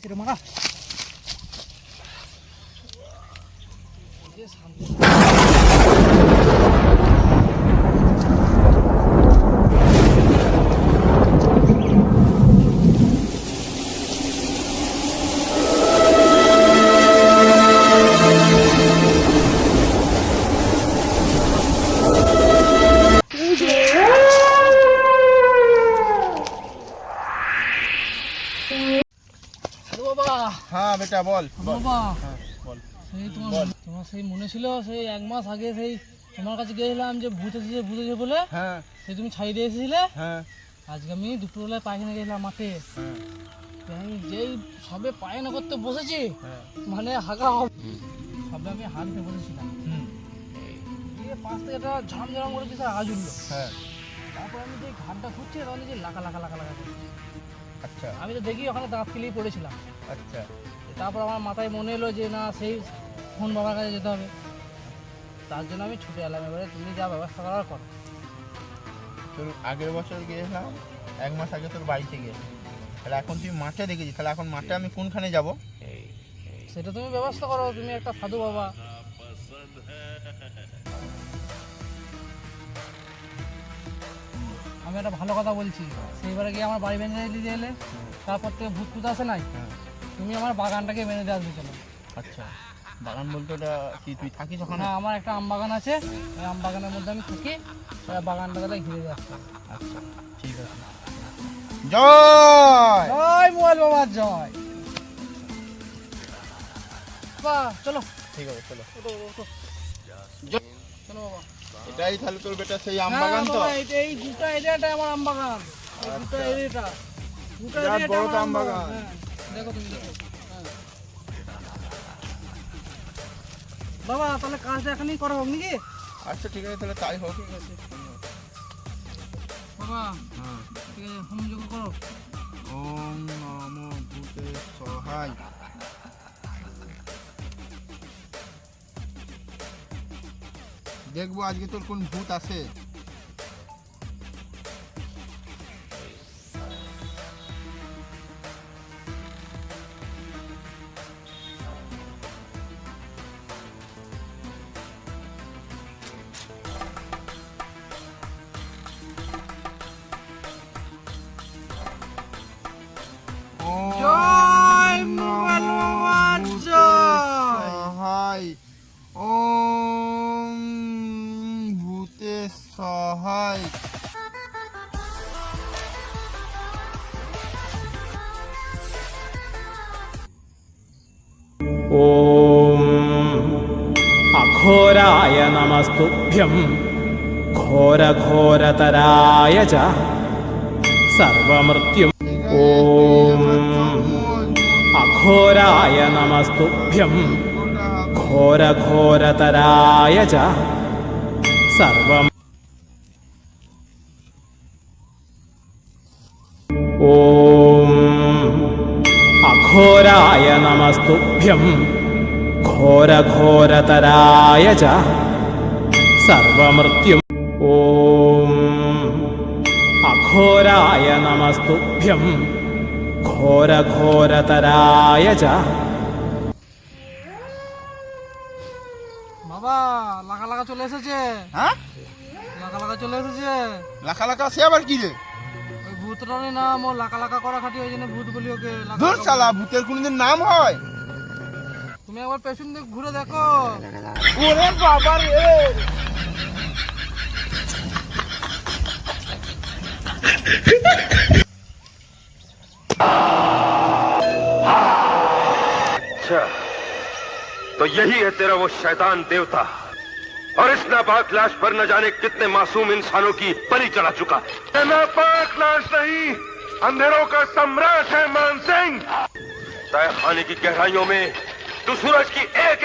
গেছে রে মারা যে হ্যাঁ বেটা বল। বাবা হ্যাঁ বল। সেই তোমার তোমার সেই মনে ছিল সেই এক মাস আগে সেই তোমার কাছে গিয়েছিলাম যে ভূত এসেছে ভূত এসেছে বলে। হ্যাঁ। সেই তুমি ছাই দিয়ে এসেছিলে। হ্যাঁ। আজকে আমি দুপুরবেলায় পায়খানা গেছিলাম মাঠে। হ্যাঁ। আমি যেই সবে পায়খানা করতে বসেছি হ্যাঁ। মানে হবে। সবে আমি হাঁটতে বসেছিলাম। দিয়ে পাশ থেকে একটা ঝাম ঝাম করেছে স্যার আওয়াজ উঠল। হ্যাঁ। তারপর আমি যে ঘাটটা খুঁজছি তখন যে লাকা লাকা লাকা লাকা। আচ্ছা। আমি তো দেখি ওখানে দাঁত কিলেই পড়েছিলাম। আচ্ছা। তারপর আমার মাথায় মনে এলো যে না সেই ফোন বাবার কাছে যেতে হবে। তার জন্য আমি ছুটে এলাম এবারে তুমি যা ব্যবস্থা করার করো। তোর আগের বছর গিয়েছিলাম এক মাস আগে তোর বাড়িতে গিয়ে তাহলে এখন তুই মাঠে দেখেছি তাহলে এখন মাঠে আমি কোনখানে যাব? সেটা তুমি ব্যবস্থা করো তুমি একটা সাধু বাবা। আমি একটা ভালো কথা বলছি। সেইবারে গিয়ে আমার বাড়ি বেঁধে দিতে এলে তারপর থেকে ভূত ফুত আসে নাই। হ্যাঁ। তুমি আমার বাগানটাকে বেঁধে দিয়ে আসবে চলো। আচ্ছা বাগান বলতে ওটা কি তুই থাকিস ওখানে হ্যাঁ আমার একটা আম বাগান আছে। ওই আম বাগানের মধ্যে আমি থাকি। বাগানটা তাহলে ঘিরে দিয়ে আসতে আচ্ছা ঠিক আছে। জয়! জয় মোবাইল বাবা জয়। বা চলো। ঠিক আছে চলো। চলো বাবা। এটাই তাহলে তোর বেটা সেই আম হ্যাঁ, বাগান তো? এই দুটা এরিয়াটা আমার আম বাগান। এই আচ্ছা। এরিয়াটা। দুটা এরিয়াটা বড় আম বাগান। হ্যাঁ, দেখো তুমি দেখো। হ্যাঁ। বাবা তাহলে কাজটা এখনই করা হোক নাকি আচ্ছা ঠিক আছে তাহলে তাই হোক। ঠিক আছে বাবা হ্যাঁ। ঠিক আছে হোম যোগ করো। ওম নমো ভূতে সহায় দেখব আজকে তোর কোন ভূত আছে സഹായി ഓം അഘോരായ നമസ്തുഭ്യം ഘോരഘോരതരായ ച സർവമൃത്യും ഓം അഘോരായ നമസ്തുഭ്യം ഘോരഘോരതരായ ച സർവം ॐ अघोराय नमस्तुभ्यं घोरघोरतराय च सर्वमृत्युम् ॐ अघोराय नमस्तुभ्यं घोरघोरतराय च বাবা লাগা লাগা চলে এসেছে হ্যাঁ লাগা লাগা চলে এসেছে লাখা লাখা সে আবার কি রে ওই ভূতটারই নাম ও লাকা লাকা করা খাটি ওই জন্য ভূত বলি ওকে লাকা ধুর লাকা শালা ভূতের কোনদিন নাম হয় বলি। তুমি একবার পেছন দিক ঘুরে দেখো ওরে বাবা রে अच्छा तो यही है तेरा वो शैतान देवता और इस नापाक लाश पर न जाने कितने मासूम इंसानों की बलि चढ़ा चुका। है नापाक लाश नहीं अंधेरों का सम्राट है मान सिंह। तय खाने की गहराइयों में तो सूरज की एक